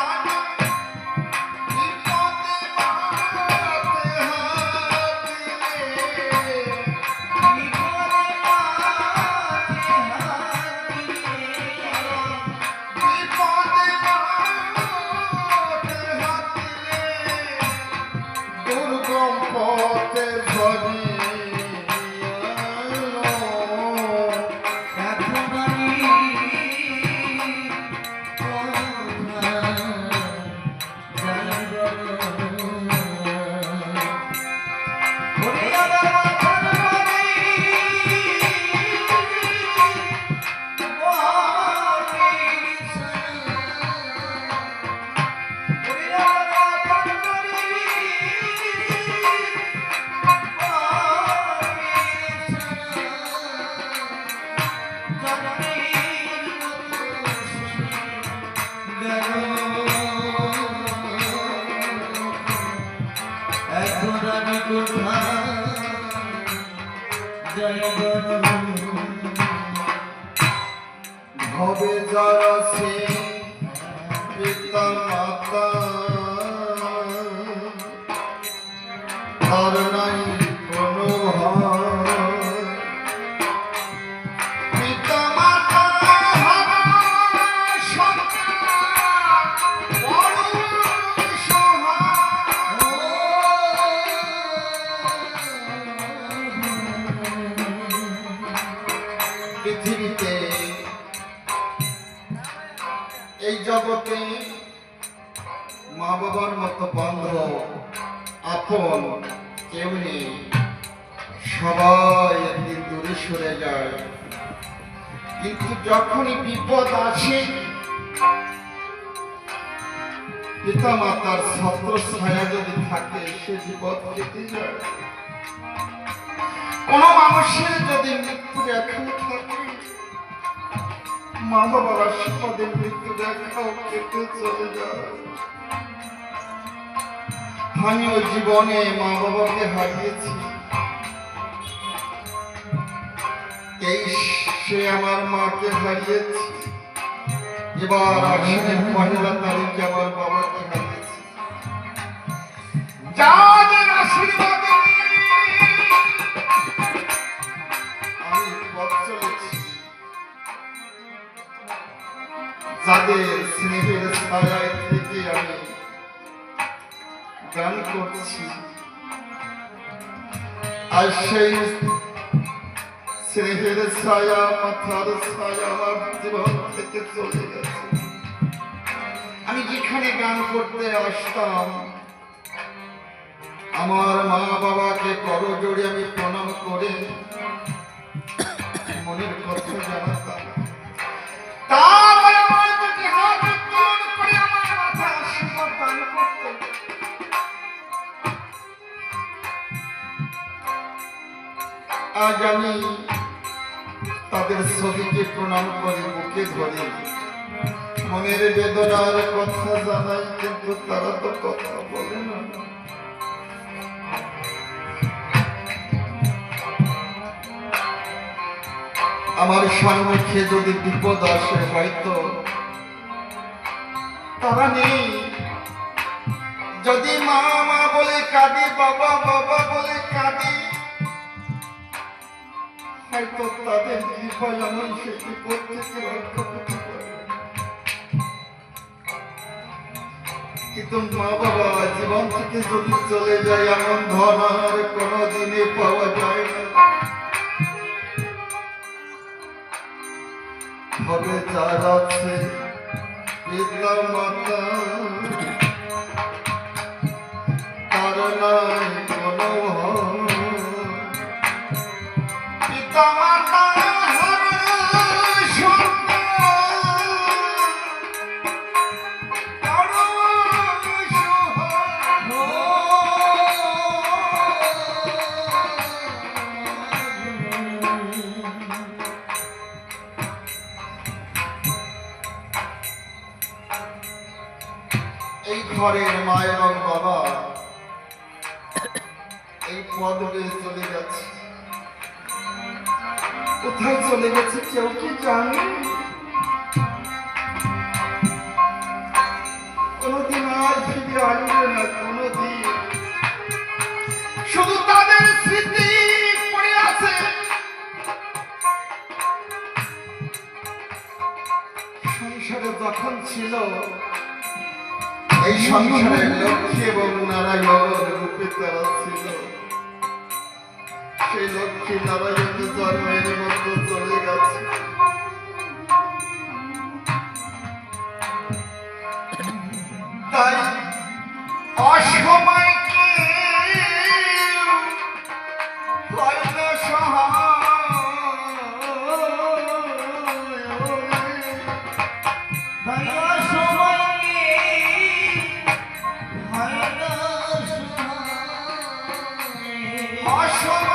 டாடா ভবে যারা সে পিতা মাতা নেই। সবাই একদিন দূরে সরে যায়। কিন্তু যখনই বিপদ আসে পিতা মাতার ছত্র ছায়া যদি থাকে, সে বিপদ কেটে যায়। কোন মানুষের যদি মৃত্যু দেখা থাকে মা বাবার আশীর্বাদে মৃত্যু দেখাও কেটে চলে যায়। আমিও জীবনে মা বাবাকে হারিয়েছি। এই সে আমার মাকে হারিয়েছি। এবার আশ্বিনের পহেলা তারিখে আমার বাবাকে হারিয়েছি। যাদের যাদের স্নেহের ছায়ায় থেকে আমি গান করছি। আর সেই স্নেহের ছায়া, মাথার ছায়া জীবন থেকে চলে গেছে। আমি যেখানে গান করতে আসতাম, আমার মা বাবাকে করজোড়ে আমি প্রণাম করে মনের কথা জানাতাম। তারপরে আজ আমি তাদের ছবিকে প্রণাম করে বুকে ধরে। মনের বেদনার কথা জানাই, কিন্তু তারা তো কথা বলে না। আমার সম্মুখে যদি বিপদ আসে, হয়তো তারা নেই। যদি মা মা বলে কাঁদি, বাবা বাবা কিন্তু মা বাবা জীবন থেকে যদি চলে যায়, এমন ধন আর কোনোদিনই পাওয়া যায় না। হবে যার আছে পিতা মাতা ঘরের মা এবং বাবা এই পদ বেয়ে চলে গেছে কোথায় চলে গেছে কেউ কি জানে? কোনদিন আর ফিরে আসবে না, কোনদিন। শুধু তাদের স্মৃতি পড়ে আছে। সংসারে যখন ছিল এই সংসারের লক্ষ্মী এবং নারায়ণ রূপে তারা ছিল। সেই লক্ষ্মী নারায়ণ জন্মের মতো চলে গেছে। অসময় না অসুখ